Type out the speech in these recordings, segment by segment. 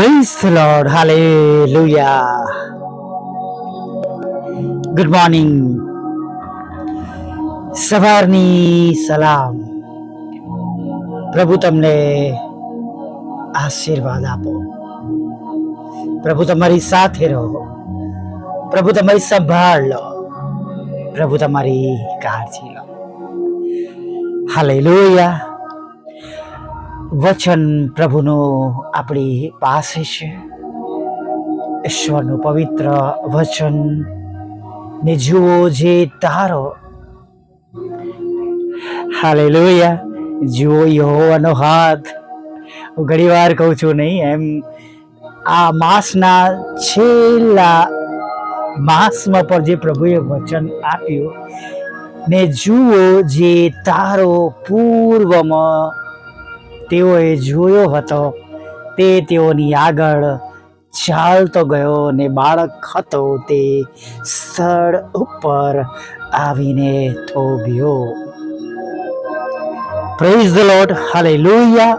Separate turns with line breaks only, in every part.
The Lord. Hallelujah. Good morning. સવારની સલામ પ્રભુ તમને આશીર્વાદ આપો પ્રભુ તમારી સાથે રહો પ્રભુ તમારી સંભાળ લો પ્રભુ તમારી કાળજી લો હાલેલુયા વચન પ્રભુનું આપણી પાસે છે. ઈશ્વરનું પવિત્ર વચન. ને જુઓ જે તારો. હાલે લોહિયા જુઓ યહોવાનો હાથ. હું ઘણી વાર કહું છું નહીં, એમ આ માસના છેલ્લા માસમાં પર જે પ્રભુએ વચન આપ્યું, ને જુઓ જે તારો પૂર્વમાં તેઓએ જોયો હતો. તે તેઓની આગળ ચાલતો ગયો ને બાળક હતો તે સ્થળ ઉપર આવીને થોભ્યો. પ્રેઝ ધ લોર્ડ લોહિયા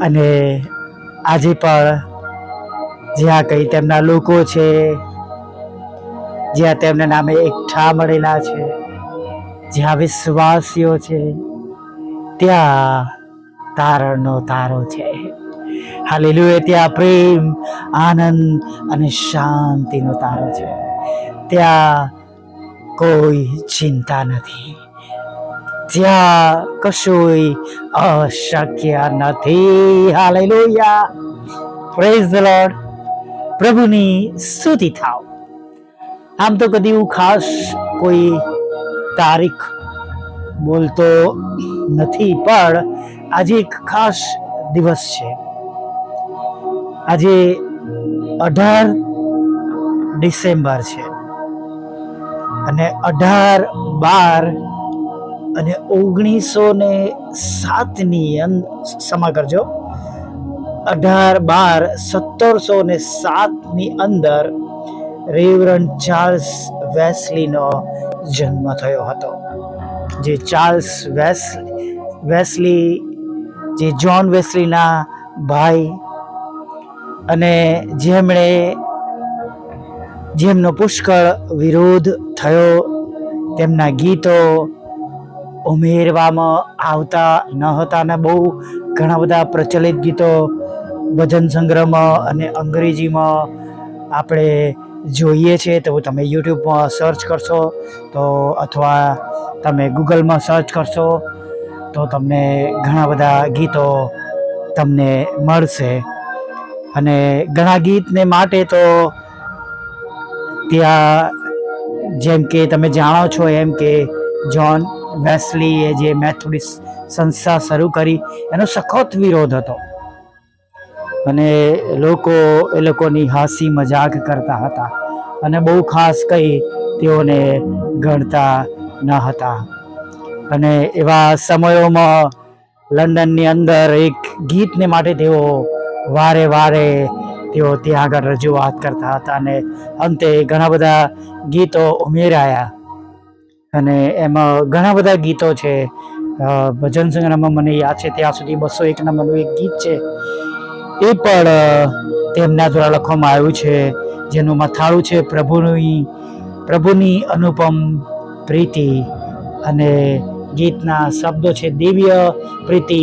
અને આજે પણ જ્યાં કંઈ તેમના લોકો છે, જ્યાં તેમના નામે એકઠા મળેલા છે જ્યાં વિશ્વાસીઓ છે, ત્યાં તારણનો તારો છે. હાલેલુયા, ત્યાં પ્રેમ, આનંદ અને શાંતિનો તારો છે. ત્યાં કોઈ ચિંતા નથી. ત્યાં કશું અશક્ય નથી. હાલેલુયા. પ્રેઝ ધ લોર્ડ પ્રભુની સ્તુતિ થાવ. આમ તો કદી હું ખાસ કોઈ તારીખ બોલતો નથી, પણ આજે એક ખાસ દિવસ છે. આજે અઢાર ડિસેમ્બર છે અને અઢાર બાર અને ઓગણીસો ને સાતની ક્ષમા કરજો. અઢાર બાર સત્તરસો ને સાતની અંદર રેવરન ચાર્લ્સ વેસ્લીનો જન્મ થયો હતો. જે ચાર્લ્સ વેસ વેસ્લી, જે જ્હોન વેસ્લીના ભાઈ અને જેમણે, જેમનો પુષ્કળ વિરોધ થયો, તેમના ગીતો ઉમેરવામાં આવતા ન હતા અને બહુ ઘણા બધા પ્રચલિત ગીતો ભજન સંગ્રહમાં અને અંગ્રેજીમાં આપણે જોઈએ છે, તો તમે યુટ્યુબમાં સર્ચ કરશો, તો અથવા તમે ગૂગલમાં સર્ચ કરશો, તો તમને ઘણા બધા ગીતો તમને મળશે. અને ઘણા ગીતને માટે તો ત્યાં જેમ કે તમે જાણો છો એમ કે જ્હોન વેસ્લીએ જે મેથોડિસ્ટ સંસ્થા શરૂ કરી, એનો સખત વિરોધ હતો. અને લોકો એ લોકોની હાસી મજાક કરતા હતા. અને બહુ ખાસ કંઈ તેઓને ગણતા ન હતા. અને એવા સમયોમાં લંડનની અંદર એક ગીતને માટે તેઓ વારે વારે તેઓ ત્યાં આગળ રજૂઆત કરતા હતા અને અંતે ઘણા બધા ગીતો ઉમેરાયા. અને એમાં ઘણા બધા ગીતો છે. ભજન સંગ્રહમાં મને યાદ છે, ત્યાં સુધી બસો એક નંબરનું એક ગીત છે. એ પણ તેમના દ્વારા લખવામાં આવ્યું છે, જેનું મથાળું છે પ્રભુની પ્રભુની અનુપમ પ્રીતિ અને ગીતના શબ્દો છે દિવ્ય પ્રીતિ,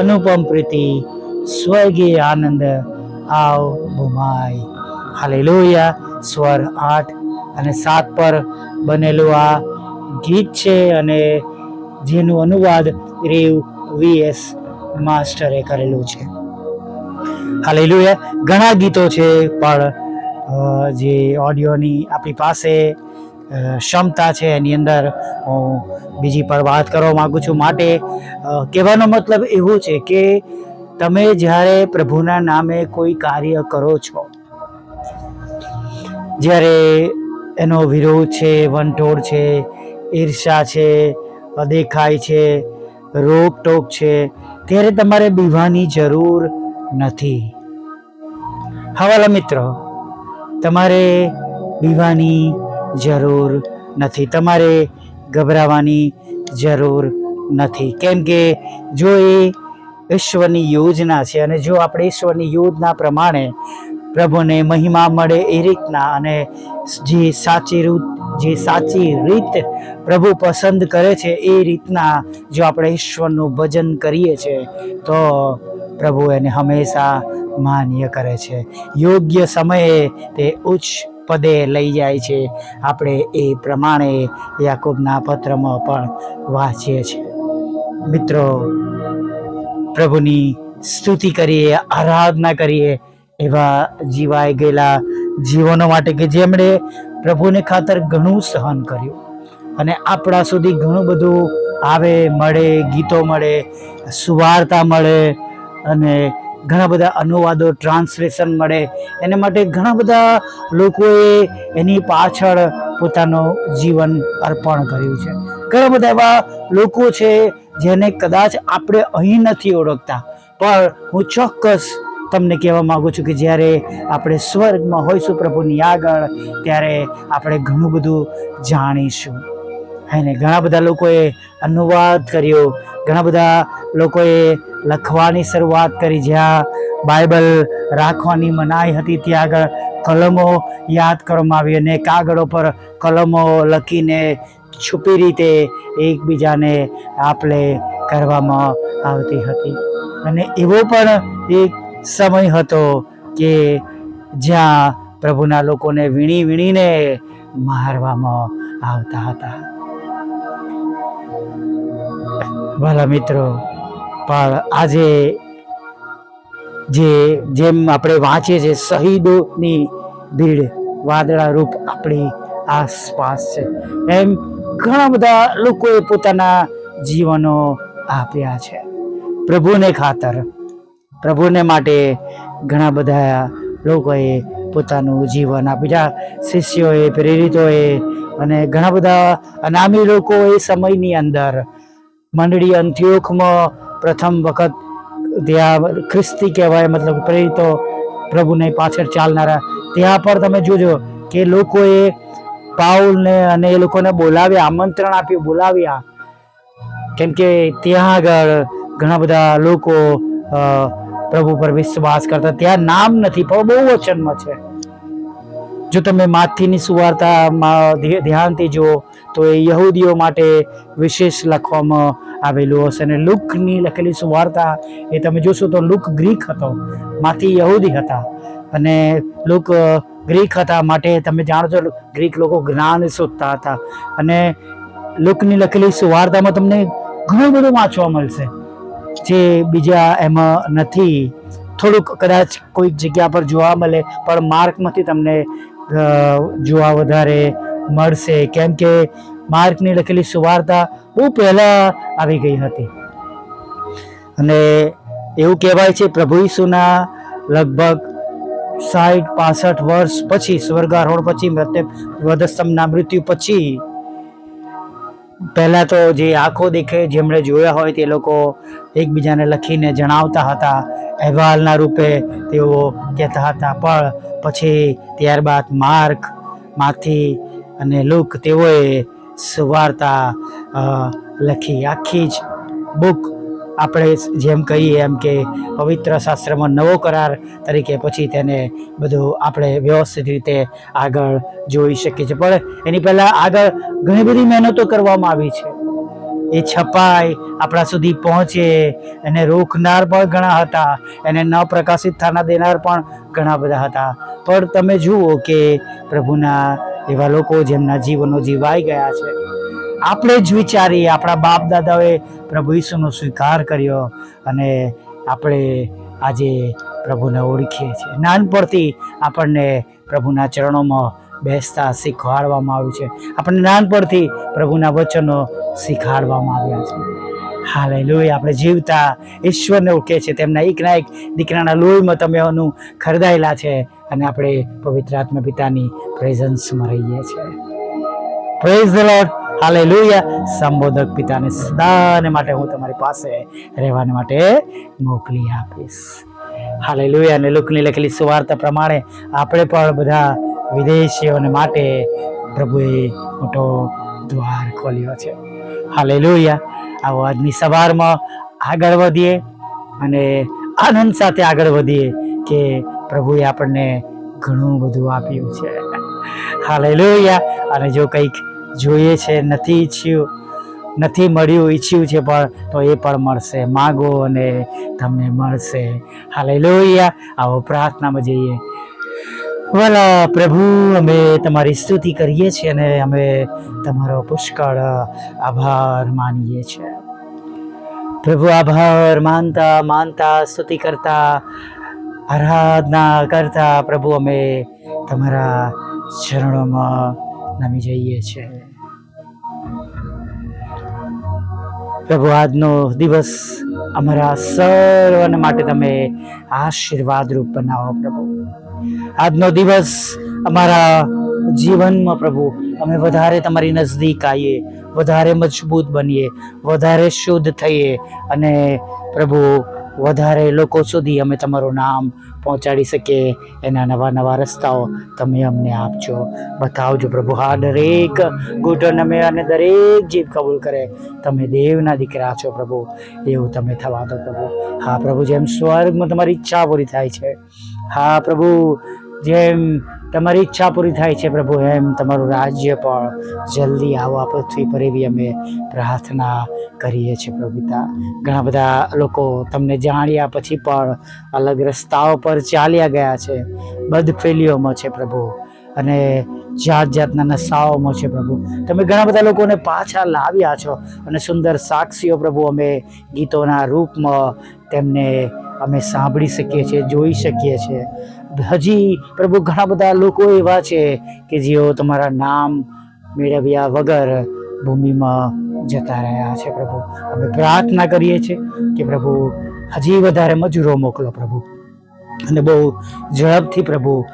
અનુપમ પ્રીતિ, સ્વર્ગીય આનંદ, આવ ભૂમાય હાલેલુયા. સ્વર આઠ અને સાત પર બનેલું આ ગીત છે અને જેનું અનુવાદ રેવ વીએસ માસ્ટરે કરેલું છે. હાલેલુયા ઘણા ગીતો છે, પણ જે ઓડિયોની આપણી પાસે ક્ષમતા છે એની અંદર હું બીજી પર વાત કરવા માગું છું માટે. કહેવાનો મતલબ એવું છે કે તમે જ્યારે પ્રભુના નામે કોઈ કાર્ય કરો છો, જ્યારે એનો વિરોધ છે, વંટોળ છે ઈર્ષા છે દેખાય છે, રોકટોક છે, ત્યારે તમારે બીવાની જરૂર નથી. હવાલા મિત્રો, તમારે બીવાની જરૂર નથી. તમારે ગભરાવાની જરૂર નથી. કેમ કે જો એ ઈશ્વરની યોજના છે અને જો આપણે ઈશ્વરની યોજના પ્રમાણે પ્રભુને મહિમા મળે એ રીતના અને જે સાચી રૂત જે સાચી રીત પ્રભુ પસંદ કરે છે એ રીતના જો આપણે ઈશ્વરનું ભજન કરીએ છીએ તો પ્રભુ એને હંમેશા માન્ય કરે છે. યોગ્ય સમયે તે ઉચ્ચ પદે લઈ જાય છે. આપણે એ પ્રમાણે યાકૂબના પત્રમાં પણ વાંચીએ છીએ. મિત્રો, પ્રભુની સ્તુતિ કરીએ, આરાધના કરીએ, એવા જીવાઈ ગયેલા જીવનો માટે કે જેમણે પ્રભુને ખાતર ઘણું સહન કર્યું. અને આપણા સુધી ઘણું બધું આવે, મળે, ગીતો મળે, સુવાર્તા મળે અને ઘણા બધા અનુવાદો ટ્રાન્સલેશન મળે. એના માટે ઘણા બધા લોકોએ એની પાછળ પોતાનું જીવન અર્પણ કર્યું છે. ઘણા બધા એવા લોકો છે જેને કદાચ આપણે અહીં નથી ઓળખતા. પણ હું ચોક્કસ તમને કહેવા માગું છું કે જ્યારે આપણે સ્વર્ગમાં હોઈશું પ્રભુની આગળ, ત્યારે આપણે ઘણું બધું જાણીશું. અને ઘણા બધા લોકોએ અનુવાદ કર્યો. ઘણા બધા લોકોએ લખવાની શરૂઆત કરી. જ્યાં બાઇબલ રાખવાની મનાઈ હતી, ત્યાં આગળ કલમો યાદ કરવામાં આવી અને કાગળો પર કલમો લખીને છુપી રીતે એકબીજાને આપલે કરવામાં આવતી હતી. અને એવો પણ એક સમય હતો કે જ્યાં પ્રભુના લોકોને વીણી વીણીને મારવામાં આવતા હતા. વાલા મિત્રો, પણ આજે જે, જેમ આપણે વાંચીએ છીએ, શહીદોની ભીડ, વાદળા રૂપ આપણી આસપાસ છે. એમ ઘણા બધા લોકોએ પોતાના જીવનો આપ્યા છે. પ્રભુને ખાતર, પ્રભુને માટે ઘણા બધા લોકોએ પોતાનું જીવન આપ્યું શિષ્યોએ, પ્રેરિતોએ અને ઘણા બધા અનામી લોકોએ સમયની અંદર મંડળી અંત્યોખમાં પ્રથમ વખત ત્યાં ખ્રિસ્તી કહેવાય, મતલબ પ્રેરિતો પ્રભુને પાછળ ચાલનારા. ત્યાં પર તમે જોજો કે લોકોએ પાઉલને અને એ લોકોને બોલાવ્યા, આમંત્રણ આપ્યું, બોલાવ્યા. કેમ કે ત્યાં આગળ ઘણા બધા લોકો પ્રભુ પર વિશ્વાસ કરતા. ત્યાં નામ નથી, પણ બહુ વચનમાં છે. જો તમે માથીની સુવાર્તામાં ધ્યાનથી જુઓ, તો એ યહૂદીઓ માટે વિશેષ લખવામાં આવેલું હશે. અને લુકની લખેલી સુવાર્તા, એ તમે જોશો તો લુક ગ્રીક હતો, માથી યહૂદી હતા. અને લુક ગ્રીક હતા માટે તમે જાણો છો, ગ્રીક લોકો જ્ઞાન શોધતા હતા. અને લુકની લખેલી સુવાર્તામાં તમને ઘણું બધું વાંચવા મળશે, જે બીજા એમાં નથી. થોડુંક કદાચ કોઈક જગ્યા પર જોવા મળે, પણ માર્કમાંથી તમને જોવા વધારે મળશે. કેમ કે માર્કની લખેલી સુવાર્તા બહુ પહેલાં આવી ગઈ હતી. અને એવું કહેવાય છે પ્રભુ ઈસુના લગભગ સાઠ પાસઠ વર્ષ પછી, સ્વર્ગારોહણ પછી, મૃત્યુ વધસ્તંભના મૃત્યુ પછી, પહેલાં તો જે આંખો દેખે, જેમણે જોયા હોય તે લોકો એકબીજાને લખીને જણાવતા હતા. અહેવાલના રૂપે તેઓ કહેતા હતા. પણ પછી ત્યારબાદ માર્ક માથી અને લુક તેઓએ સુવાર્તા લખી. આખી જ બુક આપણે જેમ કહીએ એમ કે પવિત્ર શાસ્ત્રમાં નવો કરાર તરીકે પછી તેને બધું આપણે વ્યવસ્થિત રીતે આગળ જોઈ શકીએ છીએ. પણ એની પહેલાં આગળ ઘણી બધી મહેનતો કરવામાં આવી છે. એ છપાય, આપણા સુધી પહોંચે. એને રોકનાર પણ ઘણા હતા, એને ન પ્રકાશિત થના દેનાર પણ ઘણા બધા હતા. પણ તમે જુઓ કે પ્રભુના એવા લોકો જેમના જીવનો જીવાઈ ગયા છે. આપણે જ વિચારીએ, આપણા બાપ દાદાઓએ પ્રભુ ઈસુનો સ્વીકાર કર્યો અને આપણે આજે પ્રભુને ઓળખીએ છીએ. નાનપણથી આપણને પ્રભુના ચરણોમાં બેસતા શીખવાડવામાં આવ્યું છે. આપણને નાનપણથી પ્રભુના વચનો શીખવાડવામાં આવ્યા છે. હાલે લોહી આપણે જીવતા ઈશ્વરને ઓળખે છે. તેમના એકના એક દીકરાના લોહીમાં તમે એનું ખરીદાયેલા છે અને આપણે પવિત્ર આત્મા પિતાની પ્રેઝન્સમાં રહીએ છીએ. Praise the lord hallelujah. સંબોધક પિતાને સદાને માટે હું તમારી પાસે રહેવાને માટે મોકલી આપીશ. હાલે હાલેલુયા. અને લુકની લખેલી સુવાર્તા પ્રમાણે આપણે પણ બધા વિદેશીઓને માટે પ્રભુએ મોટો દ્વાર ખોલ્યો છે. હાલે લોહિયા આવો આજની સવારમાં આગળ વધીએ અને આનંદ સાથે આગળ વધીએ કે પ્રભુએ આપણને ઘણું બધું આપ્યું છે. હાલે લોહિયા અને જો કંઈક જોઈએ છે, નથી ઈચ્છ્યું, નથી મળ્યું ઈચ્છ્યું છે, પણ તો એ પણ મળશે. માગો અને તમને મળશે. હાલે લોહિયા આવો પ્રાર્થનામાં જઈએ. વાલા પ્રભુ, અમે તમારી સ્તુતિ કરીએ છીએ અને અમે તમારો પુષ્કળ આભાર માનીએ છીએ. પ્રભુ, આભાર માનતા માનતા, સ્તુતિ કરતા, આરાધના કરતા પ્રભુ, અમે તમારા ચરણોમાં નમી જઈએ છીએ. પ્રભુ, આજનો દિવસ અમારા સર્વને માટે તમે આશીર્વાદરૂપ બનાવો પ્રભુ. આજનો દિવસ અમારા જીવનમાં પ્રભુ, અમે વધારે તમારી નજદીક આવીએ, વધારે મજબૂત બનીએ, વધારે શુદ્ધ થઈએ અને પ્રભુ, વધારે લોકો સુધી અમે તમારું નામ પહોંચાડી શકીએ. એના નવા નવા રસ્તાઓ તમે અમને આપજો. બતાવજો પ્રભુ, હા, દરેક ઘૂંટણ અમે અને દરેક જીભ કબૂલ કરે. તમે દેવના દીકરા છો પ્રભુ, એવું તમે થવા દો પ્રભુ. હા, પ્રભુ, જેમ સ્વર્ગમાં તમારી ઈચ્છા પૂરી થાય છે હા, પ્રભુ, જેમ તમારી ઈચ્છા પૂરી થાય છે, પ્રભુ, એમ તમારું રાજ્ય પણ જલ્દી આવો, આ પૃથ્વી પર એવી અમે પ્રાર્થના કરીએ છીએ પ્રભુતા ઘણા બધા લોકો તમને જાણ્યા પછી પણ અલગ રસ્તાઓ પર ચાલ્યા ગયા છે, બદફેલીઓમાં છે, પ્રભુ, અને જાત જાતના નશાઓમાં છે, પ્રભુ. તમે ઘણા બધા લોકોને પાછા લાવ્યા છો, અને સુંદર સાક્ષીઓ, પ્રભુ, અમે ગીતોના રૂપમાં તેમને અમે સાંભળી શકીએ છીએ, જોઈ શકીએ છીએ. હજી પ્રભુ ઘણા બધા લોકો એવા છે કે જેઓ તમારા નામ મેળવ્યા વગર ભૂમિમાં જતા રહ્યા છે પ્રભુ. અમે પ્રાર્થના કરીએ છીએ કે પ્રભુ હજી વધારે મજૂરો મોકલો પ્રભુ. અને બહુ ઝડપથી પ્રભુ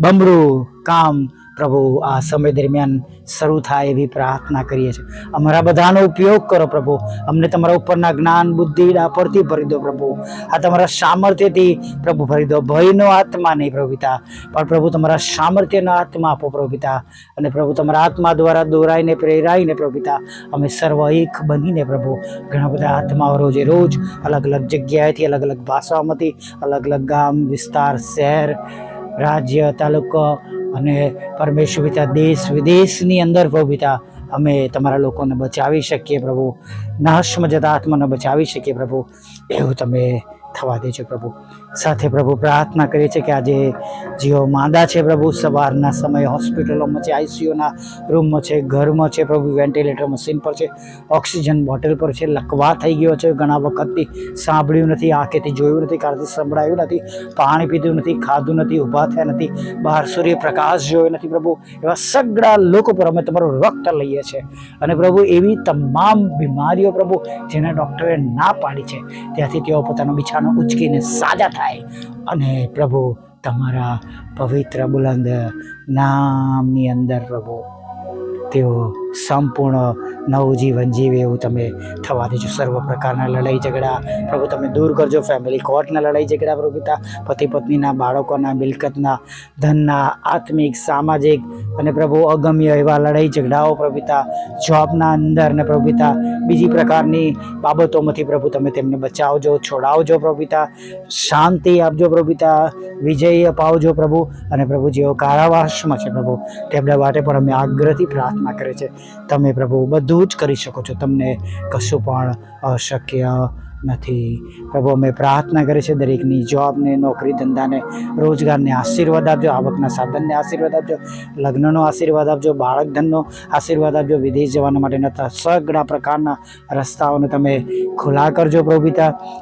બમરું કામ પ્રભુ આ સમય દરમિયાન શરૂ થાય એવી પ્રાર્થના કરીએ છીએ. અમારા બધાનો ઉપયોગ કરો પ્રભુ. અમને તમારા ઉપરના જ્ઞાન, બુદ્ધિ, ડાપરથી ભરી દો પ્રભુ. આ તમારા સામર્થ્યથી પ્રભુ ભરી દો. ભયનો આત્મા નહીં પ્રભુ પિતા પણ પ્રભુ તમારા સામર્થ્યનો આત્મા આપો પ્રભુ પિતા અને પ્રભુ તમારા આત્મા દ્વારા દોરાઈને, પ્રેરાઈને પ્રભુ પિતા અમે સર્વ એક બનીને પ્રભુ. ઘણા બધા આત્માઓ રોજે રોજ અલગ અલગ જગ્યાએથી, અલગ અલગ ભાષાઓમાંથી, અલગ અલગ ગામ, વિસ્તાર, શહેર, રાજ્ય, તાલુકો અને પરમેશ્વર પિતા દેશ વિદેશની અંદર પ્રભુ પિતા, અમે તમારા લોકોને બચાવી શકીએ પ્રભુ. નાશમાં જતા આત્માને બચાવી શકીએ પ્રભુ. એવું તમે થવા દેજો પ્રભુ. સાથે પ્રભુ પ્રાર્થના કરીએ છીએ કે આજે જેઓ માંદા છે પ્રભુ. સવારના સમયે હોસ્પિટલોમાં છે, આઈસીયુના રૂમમાં છે, ઘરમાં છે પ્રભુ. વેન્ટિલેટર મશીન પર છે, ઓક્સિજન બોટલ પર છે. લકવા થઈ ગયો છે. ઘણા વખતથી સાંભળ્યું નથી, આંખેથી જોયું નથી કારથી સંભળાયું નથી, પાણી પીધું નથી, ખાધું નથી, ઊભા થયા નથી, બહાર સૂર્યપ્રકાશ જોયો નથી પ્રભુ. એવા સગડા લોકો પર અમે તમારું રક્ત લઈએ છીએ. અને પ્રભુ, એવી તમામ બીમારીઓ પ્રભુ જેને ડૉક્ટરે ના પાડી છે, ત્યાંથી તેઓ પોતાનો બિછાનો ઉચકીને સાજા થાય અને પ્રભુ તમારા પવિત્ર બુલંદ નામની અંદર પ્રભુ તેઓ સંપૂર્ણ નવું જીવન જીવે એવું તમે થવા દેજો. સર્વ પ્રકારના લડાઈ ઝઘડા પ્રભુ તમે દૂર કરજો. ફેમિલી કોર્ટના લડાઈ ઝઘડા પ્રભુ પિતા, પતિ પત્નીના, બાળકોના, મિલકતના, ધનના, આત્મિક, સામાજિક અને પ્રભુ અગમ્ય એવા લડાઈ ઝઘડાઓ પ્રભુતા જોબના અંદર ને પ્રભુતા બીજી પ્રકારની બાબતોમાંથી પ્રભુ તમે તેમને બચાવજો, છોડાવજો પ્રભુતા શાંતિ આપજો પ્રભુતા વિજય અપાવજો પ્રભુ અને પ્રભુ જેઓ કારાવાસમાં છે પ્રભુ, તેમના માટે પણ અમે આગ્રહથી પ્રાર્થના કરે છે તમે પ્રભુ બધું જ કરી શકો છો. તમને કશું પણ અશક્ય નથી. પ્રભુ, અમે પ્રાર્થના કરીએ છીએ દરેકની જોબને નોકરી ધંધાને રોજગારને આશીર્વાદ આપજો, આવકના સાધનને આશીર્વાદ આપજો, લગ્નનો આશીર્વાદ આપજો બાળક ધનનો આશીર્વાદ આપજો, વિદેશ જવાના માટેના સગળા પ્રકારના રસ્તાઓને તમે ખુલ્લા કરજો પ્રભુ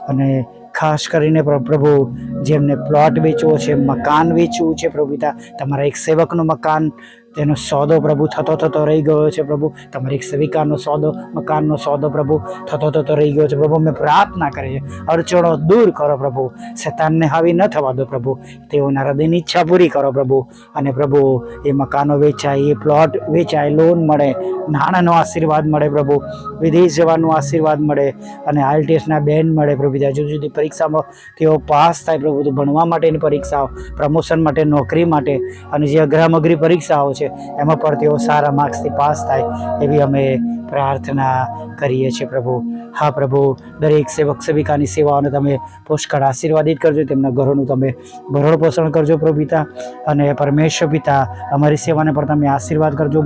અને ખાસ કરીને પ્ર- પ્રભુ, જેમને પ્લોટ વેચવો છે, મકાન વેચવું છે પ્રભુ તમારા એક સેવકનું મકાન તેનો સોદો પ્રભુ થતો થતો રહી ગયો છે પ્રભુ. તમારી સ્વીકારનો સોદો, મકાનનો સોદો પ્રભુ થતો થતો રહી ગયો છે પ્રભુ. અમે પ્રાર્થના કરીએ અડચણો દૂર કરો પ્રભુ. શેતાનને હાવી ન થવા દો પ્રભુ. તેઓના હૃદયની ઈચ્છા પૂરી કરો પ્રભુ. અને પ્રભુ, એ મકાનો વેચાય, એ પ્લોટ વેચાય, લોન મળે, નાણાંનો આશીર્વાદ મળે પ્રભુ. વિદેશ જવાનો આશીર્વાદ મળે અને આઈટીએસના બેન મળે પ્રભુ. બીજા જુદી જુદી પરીક્ષામાં તેઓ પાસ થાય પ્રભુ. તો ભણવા માટેની પરીક્ષાઓ, પ્રમોશન માટે, નોકરી માટે અને જે અઘરામઘરી પરીક્ષાઓ છે એમાં પણ તેઓ સારા માર્ક્સથી પાસ થાય એવી અમે પ્રાર્થના કરીએ છીએ પ્રભુ. હા પ્રભુ, દરેક સેવક સેવિકાની સેવાઓને તમે પુષ્કળ આશીર્વાદિત કરજો, તેમના ઘરોનું તમે ભરણ પોષણ કરજો પ્રભુ પિતા, અને પરમેશ્વર પિતા, અમારી સેવાને પણ તમે આશીર્વાદ કરજો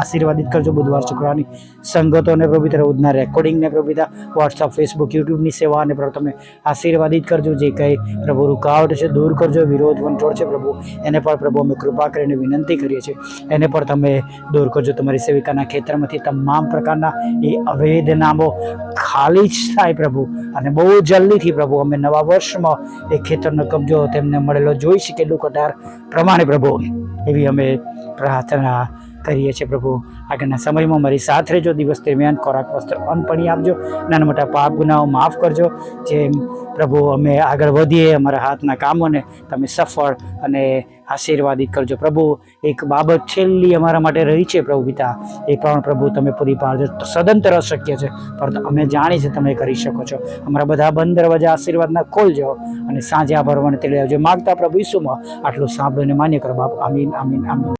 આશીર્વાદિત કરજો બુધવાર શુક્રવારની સંગતોને પ્રભુ પિતા, રોજના રેકોર્ડિંગને પ્રભુ પિતા વોટ્સઅપ ફેસબુક યુટ્યુબની સેવાને પણ તમે આશીર્વાદિત કરજો, જે કંઈ પ્રભુ રૂકાવટ છે દૂર કરજો, વિરોધ, વંટોળ છે પ્રભુ, એને પણ પ્રભુ અમે કૃપા કરીને વિનંતી કરીએ છીએ, એને પણ તમે દૂર કરજો, તમારી સેવિકાના ખેતરમાંથી તમામ પ્રકારના એ અવેધ નામો ખાલી જ થાય પ્રભુ. અને બહુ જલ્દીથી પ્રભુ, અમે નવા વર્ષમાં એ ખેતરનો કબજો તેમને મળેલો, જોઈ એટલું કટાર પ્રમાણે પ્રભુ. એવી અમે પ્રાર્થના કરીએ છીએ પ્રભુ. આગળના સમયમાં મારી સાથ રહેજો. દિવસ દરમિયાન ખોરાક વસ્ત્ર અન્નપણી આપજો. નાના મોટા પાપ ગુનાઓ માફ કરજો. જેમ પ્રભુ અમે આગળ વધીએ, અમારા હાથના કામોને તમે સફળ અને આશીર્વાદિત કરજો. પ્રભુ, એક બાબત છેલ્લી અમારા માટે રહી છે પ્રભુ પિતા. એ પણ પ્રભુ તમે પૂરી પાડજો. સદંતર અશક્ય છે. પરંતુ અમે જાણી છે તમે કરી શકો છો. અમારા બધા બંધ દરવાજા આશીર્વાદના ખોલજો અને સાંજે આ ભરવાને તેડી આવજો. માગતા પ્રભુ ઈસુમાં આટલું સાંભળીને માન્ય કરો. બાપ, આમીન આમીન આમીન.